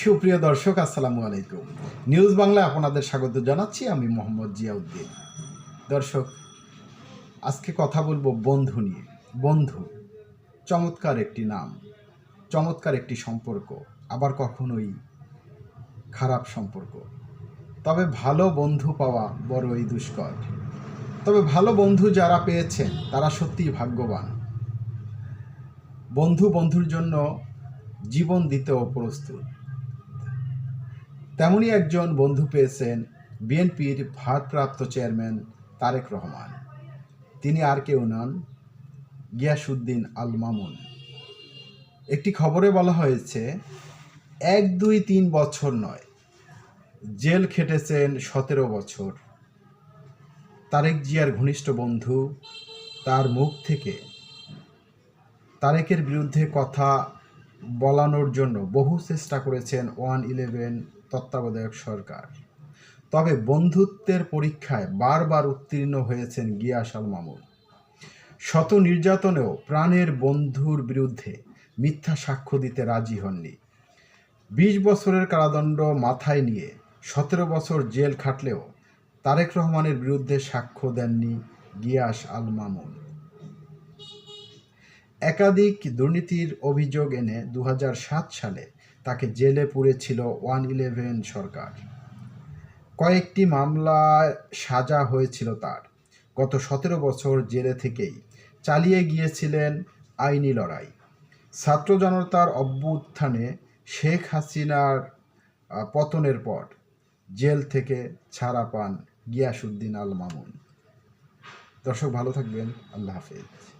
সুপ্রিয় দর্শক, আসসালামু আলাইকুম। নিউজ বাংলায় আপনাদের স্বাগত জানাচ্ছি আমি মোহাম্মদ জিয়াউদ্দিন। দর্শক, আজকে কথা বলব বন্ধু নিয়ে। বন্ধু, চমৎকার একটি নাম, চমৎকার একটি সম্পর্ক, আবার কখনোই খারাপ সম্পর্ক। তবে ভালো বন্ধু পাওয়া বড়ই দুষ্কর। তবে ভালো বন্ধু যারা পেয়েছেন, তারা সত্যিই ভাগ্যবান। বন্ধু বন্ধুর জন্য জীবন দিতেও প্রস্তুত। তেমনই একজন বন্ধু পেয়েছেন বিএনপির ভারপ্রাপ্ত চেয়ারম্যান তারেক রহমান। তিনি আর কেউ নন গিয়াসুদ্দিন আল মামুন। একটি খবরে বলা হয়েছে, এক, দুই, তিন বছর নয়, জেল খেটেছেন সতেরো বছর। তারেক জিয়ার ঘনিষ্ঠ বন্ধু, তার মুখ থেকে তারেকের বিরুদ্ধে কথা বলানোর জন্য বহু চেষ্টা করেছেন ওয়ান ইলেভেন তত্ত্বাবধায়ক সরকার। তবে বন্ধুত্বের পরীক্ষায় বারবার উত্তীর্ণ হয়েছেন গিয়াস আল মামুন। শত নির্যাতনেও প্রাণের বন্ধুর বিরুদ্ধে মিথ্যা সাক্ষ্য দিতে রাজি হননি। বিশ বছরের কারাদণ্ড মাথায় নিয়ে সতেরো বছর জেল খাটলেও তারেক রহমানের বিরুদ্ধে সাক্ষ্য দেননি গিয়াস আল মামুন। একাধিক দুর্নীতির অভিযোগ এনে দু হাজার সাত সালে তাকে জেলে পুরেছিল ওয়ান ইলেভেন সরকার। কয়েকটি মামলায় সাজা হয়েছিল তার। গত সতেরো বছর জেলে থেকেই চালিয়ে গিয়েছিলেন আইনি লড়াই। ছাত্র জনতার অভ্যুত্থানে শেখ হাসিনার পতনের পর জেল থেকে ছাড়া পান গিয়াসুদ্দিন আল মামুন। দর্শক ভালো থাকবেন, আল্লাহ হাফেজ।